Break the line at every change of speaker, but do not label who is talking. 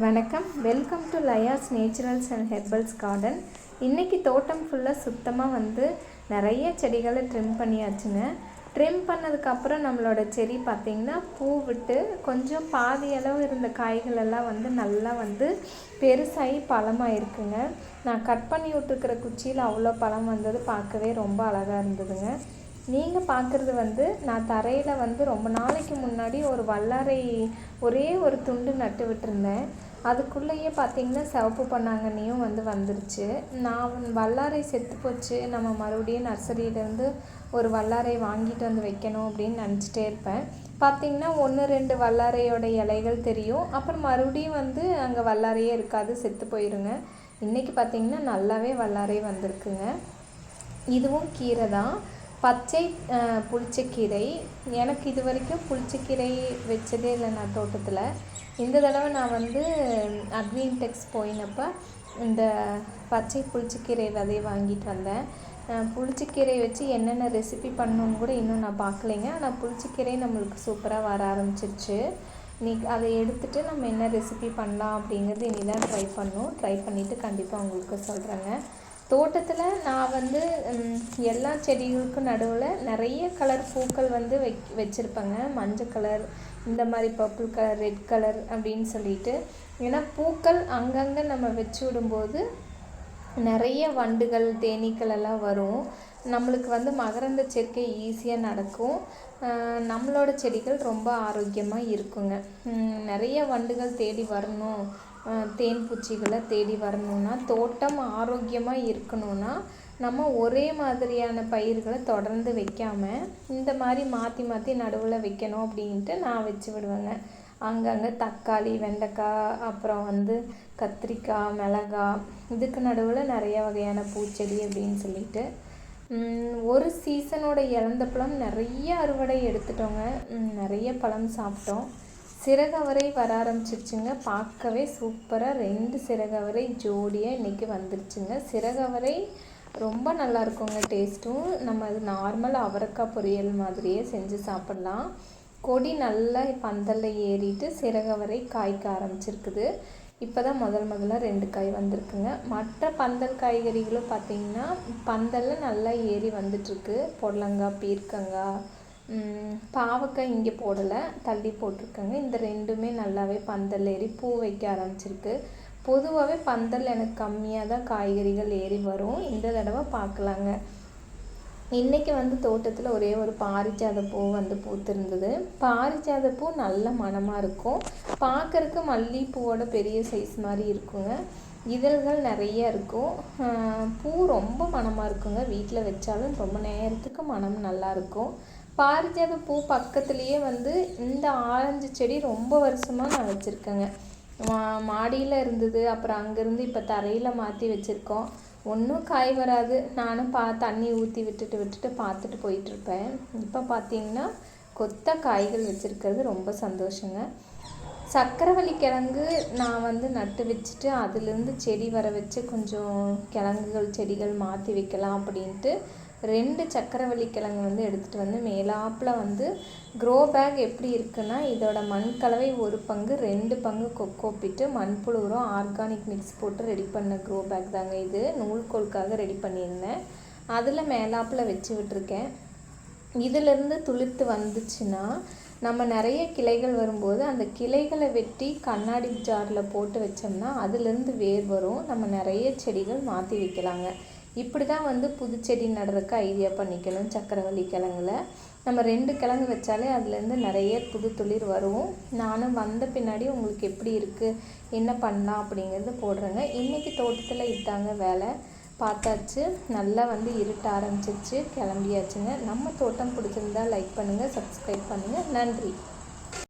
வணக்கம். Welcome to Laya's naturals and herbals garden இன்றைக்கி தோட்டம் ஃபுல்லாக சுத்தமாக வந்து நிறைய செடிகளை ட்ரிம் பண்ணியாச்சுங்க. ட்ரிம் பண்ணதுக்கப்புறம் நம்மளோட செடி பார்த்திங்கன்னா பூ விட்டு கொஞ்சம் பாதி அளவு இருந்த காய்கள் எல்லாம் வந்து நல்லா வந்து பெருசாகி பழமாக இருக்குங்க நான் கட் பண்ணி விட்டுருக்கிற குச்சியில் அவ்வளோ பழம் வந்தது பார்க்கவே ரொம்ப அழகாக இருந்ததுங்க. நீங்கள் பார்க்குறது வந்து நான் தரையில் வந்து ரொம்ப நாளைக்கு முன்னாடி ஒரு வல்லாரை ஒரே ஒரு துண்டு நட்டு விட்டுருந்தேன். அதுக்குள்ளேயே பார்த்தீங்கன்னா சிவப்பு பண்ணாங்கண்ணியும் வந்து வந்துருச்சு. நான் வல்லாரை செத்து போச்சு. நம்ம மறுபடியும் நர்சரியிலேருந்து ஒரு வல்லாரை வாங்கிட்டு வந்து வைக்கணும் அப்படின்னு நினச்சிட்டே இருப்பேன். பார்த்திங்கன்னா ஒன்று ரெண்டு வல்லாரையோட இலைகள் தெரியும். அப்புறம் மறுபடியும் வந்து அங்கே வல்லாரையே இருக்காது செத்து போயிருங்க. இன்றைக்கி பார்த்திங்கன்னா நல்லாவே வல்லாரை வந்திருக்குங்க. இதுவும் கீரை தான். பச்சை புளிச்சக்கீரை. எனக்கு இது வரைக்கும் புளிச்சக்கீரை வச்சதே இல்லை நான் தோட்டத்தில். இந்த தடவை நான் வந்து அக்ரின்டெக்ஸ் போயினப்போ இந்த பச்சை புளிச்சக்கீரை விதையை வாங்கிட்டு வந்தேன். புளிச்சக்கீரை வச்சு என்னென்ன ரெசிபி பண்ணணுன்னு கூட இன்னும் நான் பார்க்கலைங்க ஆனால் புளிச்சக்கீரை நம்மளுக்கு சூப்பராக வர ஆரம்பிச்சிருச்சு. நீ அதை எடுத்துகிட்டு நம்ம என்ன ரெசிபி பண்ணலாம் அப்படிங்கிறது இனி தான் ட்ரை பண்ணணும் ட்ரை பண்ணிவிட்டு கண்டிப்பாக உங்களுக்கு சொல்கிறேங்க தோட்டத்தில் நான் வந்து எல்லா செடிகளுக்கும் நடுவில் நிறைய கலர் பூக்கள் வந்து வை வச்சுருப்பேங்க. மஞ்சள் கலர் இந்த மாதிரி பர்பிள் கலர் ரெட் கலர் அப்படின்னு சொல்லிட்டு. ஏன்னா பூக்கள் அங்கங்கே நம்ம வச்சு விடும்போது நிறைய வண்டுகள் தேனீக்கள் எல்லாம் வரும். நம்மளுக்கு வந்து மகரந்த சேர்க்கை ஈஸியாக நடக்கும். நம்மளோட செடிகள் ரொம்ப ஆரோக்கியமாக இருக்குங்க. நிறைய வண்டுகள் தேடி வரணும். தேன் பூச்சிகளை தேடி வரணுன்னா தோட்டம் ஆரோக்கியமாக இருக்கணும்னா நம்ம ஒரே மாதிரியான பயிர்களை தொடர்ந்து வைக்காமல் இந்த மாதிரி மாற்றி மாற்றி நடுவில் வைக்கணும் அப்படின்ட்டு நான் வச்சு விடுவேங்க. அங்கங்கே தக்காளி வெண்டைக்காய் அப்புறம் வந்து கத்திரிக்காய் மிளகாய் இதுக்கு நடுவில் நிறைய வகையான பூச்செடி அப்படின்னு சொல்லிட்டு ஒரு சீசனோட இழந்த பழம் நிறைய அறுவடை எடுத்துட்டோங்க. நிறைய பழம் சாப்பிட்டோம். சிறகவரை வர ஆரம்பிச்சிருச்சுங்க. பார்க்கவே சூப்பராக ரெண்டு சிறகவரை ஜோடியாக இன்றைக்கி வந்துருச்சுங்க. சிறகவரை ரொம்ப நல்லா இருக்குங்க டேஸ்ட்டும். நம்ம அது நார்மல் அவரக்காய் பொரியல் மாதிரியே செஞ்சு சாப்பிட்லாம். கொடி நல்லா பந்தலில் ஏறிட்டு சிறகவரை காய்க்க ஆரம்பிச்சிருக்குது. இப்போ தான் முதல் முதல்ல ரெண்டு காய் வந்திருக்குங்க. மற்ற பந்தல் காய்கறிகளும் பார்த்திங்கன்னா பந்தலில் நல்லா ஏறி வந்துட்டுருக்கு. பொடலங்காய் பீர்க்கங்காய் பாவக்காய் இங்கே போடலை தள்ளி போட்டிருக்கேங்க. இந்த ரெண்டுமே நல்லாவே பந்தல் ஏறி பூ வைக்க ஆரம்பிச்சிருக்கு. பொதுவாகவே பந்தல் எனக்கு கம்மியாக தான் காய்கறிகள் ஏறி வரும். இந்த தடவை பார்க்கலாங்க. இன்றைக்கி வந்து தோட்டத்தில் ஒரே ஒரு பாரிஜாத பூ வந்து பூத்திருந்தது. பாரிஜாத பூ நல்ல மனமாக இருக்கும். பார்க்குறக்கு மல்லிகைப்பூவோட பெரிய சைஸ் மாதிரி இருக்குங்க. இதழ்கள் நிறைய இருக்கும். பூ ரொம்ப மனமாக இருக்குங்க. வீட்டில் வச்சாலும் ரொம்ப நேரத்துக்கு மனம் நல்லாயிருக்கும் பாரிஜாத பூ பக்கத்துலேயே வந்து இந்த ஆரஞ்சு செடி ரொம்ப வருஷமாக நான் வச்சுருக்கேங்க. மா மாடியில் இருந்தது அப்புறம் அங்கேருந்து இப்போ தரையில் மாற்றி வச்சுருக்கோம். ஒன்றும் காய் வராது. நானும் பா தண்ணி ஊற்றி விட்டுட்டு விட்டுட்டு பார்த்துட்டு போயிட்டுருப்பேன். இப்போ பார்த்தீங்கன்னா கொத்த காய்கள் வச்சுருக்கிறது ரொம்ப சந்தோஷங்க. சக்கரவள்ளி கிழங்கு நான் வந்து நட்டு வச்சுட்டு அதுலேருந்து செடி வர வச்சு கொஞ்சம் கிழங்குகள் செடிகள் மாற்றி வைக்கலாம் அப்படின்ட்டு ரெண்டு சக்கரவள்ளி கிழங்கு வந்து எடுத்துகிட்டு வந்து மேலாப்பில் வந்து க்ரோ பேக் எப்படி இருக்குன்னா இதோட மண் கலவை ஒரு பங்கு ரெண்டு பங்கு கொக்கோப்பிட்டு மண்புழு உரம் ஆர்கானிக் மிக்ஸ் போட்டு ரெடி பண்ண க்ரோ பேக் தாங்க இது. நூல்கோலுக்காக ரெடி பண்ணியிருந்தேன். அதில் மேலாப்பில் வச்சு விட்டுருக்கேன். இதிலேருந்து துளிர்த்து வந்துச்சுன்னா நம்ம நிறைய கிளைகள் வரும்போது அந்த கிளைகளை வெட்டி கண்ணாடி ஜாரில் போட்டு வச்சோம்னா அதுலேருந்து வேர் வரும். நம்ம நிறைய செடிகள் மாற்றி வைக்கலாங்க. இப்படி தான் வந்து புது செடி நடுறதுக்கு ஐடியா பண்ணிக்கணும் சக்கரவள்ளி கிழங்குல. நம்ம ரெண்டு கிழங்கு வச்சாலே அதுலேருந்து நிறைய புது துளிர் வரும். நானும் வந்த பின்னாடி உங்களுக்கு எப்படி இருக்குது என்ன பண்ணலாம் அப்படிங்கிறது போடுறேங்க. இன்றைக்கி தோட்டத்தில் இதாங்க வேலை. பார்த்தாச்சு நல்லா வந்து இருட்ட ஆரம்பிச்சிருச்சு கிளம்பியாச்சுங்க. நம்ம தோட்டம் பிடிச்சிருந்தா லைக் பண்ணுங்கள் சப்ஸ்கிரைப் பண்ணுங்கள் நன்றி.